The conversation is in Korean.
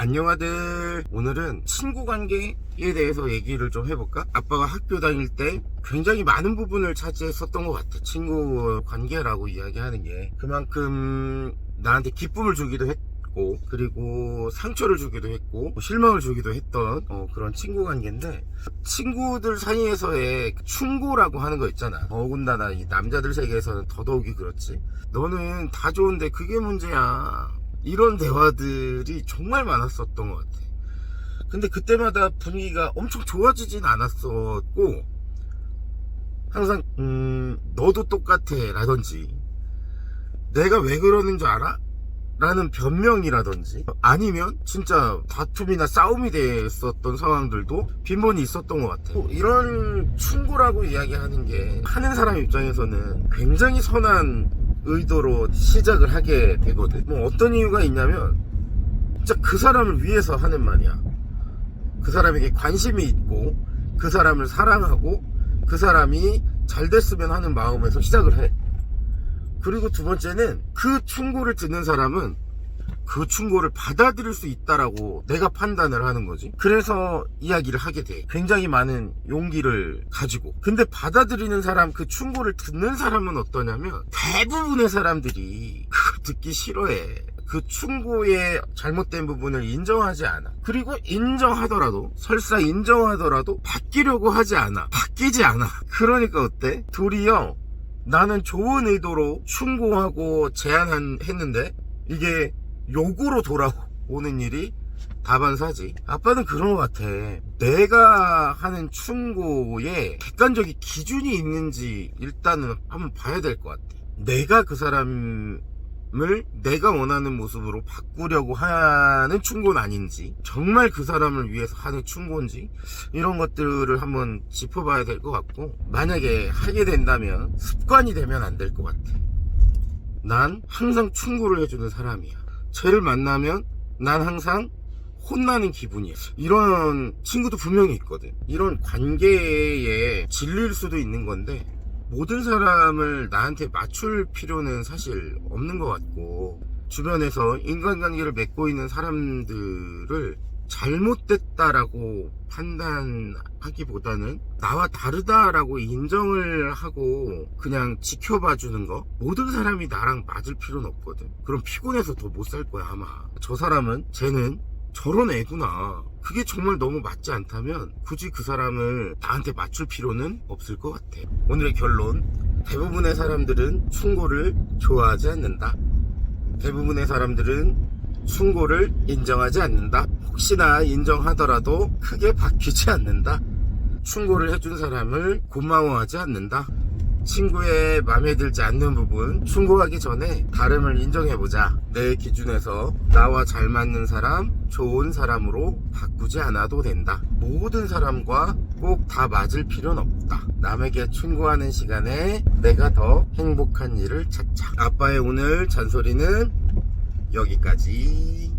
안녕하들. 오늘은 친구 관계에 대해서 얘기를 좀 해볼까? 아빠가 학교 다닐 때 굉장히 많은 부분을 차지했었던 것 같아. 친구 관계라고 이야기하는 게. 그만큼 나한테 기쁨을 주기도 했고 그리고 상처를 주기도 했고 실망을 주기도 했던 어, 그런 친구 관계인데 친구들 사이에서의 충고라고 하는 거 있잖아. 더군다나 이 남자들 세계에서는 더더욱이 그렇지. 너는 다 좋은데 그게 문제야 이런 대화들이 정말 많았었던 것 같아. 근데 그때마다 분위기가 엄청 좋아지진 않았었고, 항상, 음, 너도 똑같아. 라든지, 내가 왜 그러는 줄 알아? 라는 변명이라든지, 아니면 진짜 다툼이나 싸움이 됐었던 상황들도 빈번히 있었던 것 같아. 요 이런 충고라고 이야기하는 게, 하는 사람 입장에서는 굉장히 선한 의도로 시작을 하게 되거든. 뭐 어떤 이유가 있냐면 진짜 그 사람을 위해서 하는 말이야. 그 사람에게 관심이 있고 그 사람을 사랑하고 그 사람이 잘 됐으면 하는 마음에서 시작을 해. 그리고 두 번째는 그 충고를 듣는 사람은 그 충고를 받아들일 수 있다라고 내가 판단을 하는 거지. 그래서 이야기를 하게 돼. 굉장히 많은 용기를 가지고. 근데 받아들이는 사람, 그 충고를 듣는 사람은 어떠냐면 대부분의 사람들이 그걸 듣기 싫어해. 그 충고의 잘못된 부분을 인정하지 않아. 그리고 인정하더라도, 설사 인정하더라도 바뀌려고 하지 않아. 바뀌지 않아. 그러니까 어때? 도리어 나는 좋은 의도로 충고하고 제안했는데 이게 욕으로 돌아오는 일이 다반사지. 아빠는 그런 것 같아. 내가 하는 충고에 객관적인 기준이 있는지 일단은 한번 봐야 될 것 같아. 내가 그 사람을 내가 원하는 모습으로 바꾸려고 하는 충고는 아닌지, 정말 그 사람을 위해서 하는 충고인지, 이런 것들을 한번 짚어봐야 될 것 같고, 만약에 하게 된다면 습관이 되면 안 될 것 같아. 난 항상 충고를 해주는 사람이야. 쟤를 만나면 난 항상 혼나는 기분이야. 이런 친구도 분명히 있거든. 이런 관계에 질릴 수도 있는 건데, 모든 사람을 나한테 맞출 필요는 사실 없는 것 같고, 주변에서 인간관계를 맺고 있는 사람들을 잘못됐다라고 판단하기보다는 나와 다르다라고 인정을 하고 그냥 지켜봐 주는 거? 모든 사람이 나랑 맞을 필요는 없거든. 그럼 피곤해서 더 못 살 거야 아마. 저 사람은? 쟤는? 저런 애구나. 그게 정말 너무 맞지 않다면 굳이 그 사람을 나한테 맞출 필요는 없을 것 같아. 오늘의 결론. 대부분의 사람들은 충고를 좋아하지 않는다. 대부분의 사람들은 충고를 인정하지 않는다. 혹시나 인정하더라도 크게 바뀌지 않는다. 충고를 해준 사람을 고마워하지 않는다. 친구의 마음에 들지 않는 부분 충고하기 전에 다름을 인정해보자. 내 기준에서 나와 잘 맞는 사람, 좋은 사람으로 바꾸지 않아도 된다. 모든 사람과 꼭 다 맞을 필요는 없다. 남에게 충고하는 시간에 내가 더 행복한 일을 찾자. 아빠의 오늘 잔소리는 여기까지.